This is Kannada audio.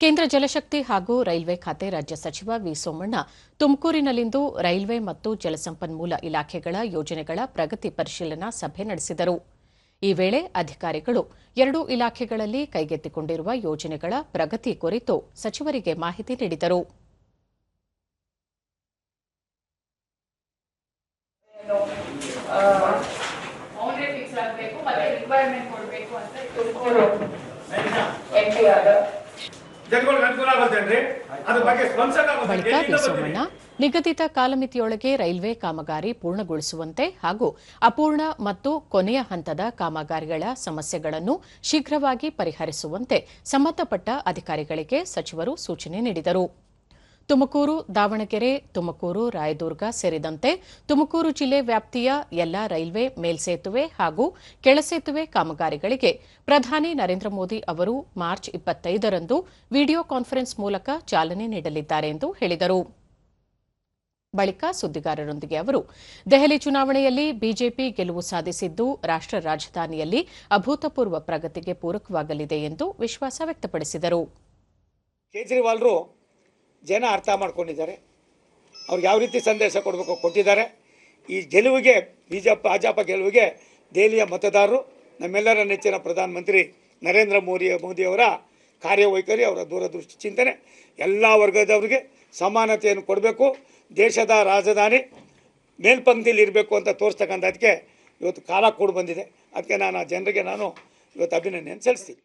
ಕೇಂದ್ರ ಜಲಶಕ್ತಿ ಹಾಗೂ ರೈಲ್ವೆ ಖಾತೆ ರಾಜ್ಯ ಸಚಿವ ವಿ ಸೋಮಣ್ಣ ತುಮಕೂರಿನಲ್ಲಿಂದು ರೈಲ್ವೆ ಮತ್ತು ಜಲಸಂಪನ್ಮೂಲ ಇಲಾಖೆಗಳ ಯೋಜನೆಗಳ ಪ್ರಗತಿ ಪರಿಶೀಲನಾ ಸಭೆ ನಡೆಸಿದರು. ಈ ವೇಳೆ ಅಧಿಕಾರಿಗಳು ಎರಡೂ ಇಲಾಖೆಗಳಲ್ಲಿ ಕೈಗೆತ್ತಿಕೊಂಡಿರುವ ಯೋಜನೆಗಳ ಪ್ರಗತಿ ಕುರಿತು ಸಚಿವರಿಗೆ ಮಾಹಿತಿ ನೀಡಿದರು. ಬೌಂಡ್ರಿ ಫಿಕ್ಸ್ ಆಗಬೇಕು ಮತ್ತೆ ರಿಕ್ವೈರ್ಮೆಂಟ್ ಕೊಡಬೇಕು ಅಂತ ಬಳಿಕ ಸೋಮಣ್ಣ ನಿಗದಿತ ಕಾಲಮಿತಿಯೊಳಗೆ ರೈಲ್ವೆ ಕಾಮಗಾರಿ ಪೂರ್ಣಗೊಳಿಸುವಂತೆ ಹಾಗೂ ಅಪೂರ್ಣ ಮತ್ತು ಕೊನೆಯ ಹಂತದ ಕಾಮಗಾರಿಗಳ ಸಮಸ್ಯೆಗಳನ್ನು ಶೀಘ್ರವಾಗಿ ಪರಿಹರಿಸುವಂತೆ ಸಂಬಂಧಪಟ್ಟ ಅಧಿಕಾರಿಗಳಿಗೆ ಸಚಿವರು ಸೂಚನೆ ನೀಡಿದರು. ತುಮಕೂರು, ದಾವಣಗೆರೆ, ತುಮಕೂರು, ರಾಯದುರ್ಗ ಸೇರಿದಂತೆ ತುಮಕೂರು ಜಿಲ್ಲೆ ವ್ಯಾಪ್ತಿಯ ಎಲ್ಲಾ ರೈಲ್ವೆ, ಮೇಲ್ಸೇತುವೆ ಹಾಗೂ ಕೆಳಸೇತುವೆ ಕಾಮಗಾರಿಗಳಿಗೆ ಪ್ರಧಾನಿ ನರೇಂದ್ರ ಮೋದಿ ಅವರು ಮಾರ್ಚ್ ಇಪ್ಪತ್ತೈದರಂದು ವಿಡಿಯೋ ಕಾನ್ಫರೆನ್ಸ್ ಮೂಲಕ ಚಾಲನೆ ನೀಡಲಿದ್ದಾರೆ ಎಂದು ಹೇಳಿದರು. ಬಳಿಕ ಸುದ್ದಿಗಾರರೊಂದಿಗೆ ಅವರು, ದೆಹಲಿ ಚುನಾವಣೆಯಲ್ಲಿ ಬಿಜೆಪಿ ಗೆಲುವು ಸಾಧಿಸಿದ್ದು ರಾಷ್ಟ್ರ ರಾಜಧಾನಿಯಲ್ಲಿ ಅಭೂತಪೂರ್ವ ಪ್ರಗತಿಗೆ ಪೂರಕವಾಗಲಿದೆ ಎಂದು ವಿಶ್ವಾಸ ವ್ಯಕ್ತಪಡಿಸಿದರು. ಜನ ಅರ್ಥ ಮಾಡ್ಕೊಂಡಿದ್ದಾರೆ. ಅವ್ರಿಗೆ ಯಾವ ರೀತಿ ಸಂದೇಶ ಕೊಡಬೇಕು ಕೊಟ್ಟಿದ್ದಾರೆ. ಈ ಗೆಲುವಿಗೆ, ಬಿಜೆಪಿ, ಭಾಜಪ ಗೆಲುವಿಗೆ ದೆಹಲಿಯ ಮತದಾರರು, ನಮ್ಮೆಲ್ಲರ ನೆಚ್ಚಿನ ಪ್ರಧಾನಮಂತ್ರಿ ನರೇಂದ್ರ ಮೋದಿ ಮೋದಿಯವರ ಕಾರ್ಯವೈಖರಿ, ಅವರ ದೂರದೃಷ್ಟಿ ಚಿಂತನೆ, ಎಲ್ಲ ವರ್ಗದವರಿಗೆ ಸಮಾನತೆಯನ್ನು ಕೊಡಬೇಕು. ದೇಶದ ರಾಜಧಾನಿ ಮೇಲ್ಪಂಕ್ತಿಯಲ್ಲಿ ಇರಬೇಕು ಅಂತ ತೋರಿಸ್ತಕ್ಕಂಥದ್ದಕ್ಕೆ ಇವತ್ತು ಕಾಲ ಕೂಡ ಬಂದಿದೆ. ಅದಕ್ಕೆ ನಾನು ಆ ಜನರಿಗೆ ನಾನು ಇವತ್ತು ಅಭಿನಂದನೆ ಸಲ್ಲಿಸ್ತೀನಿ.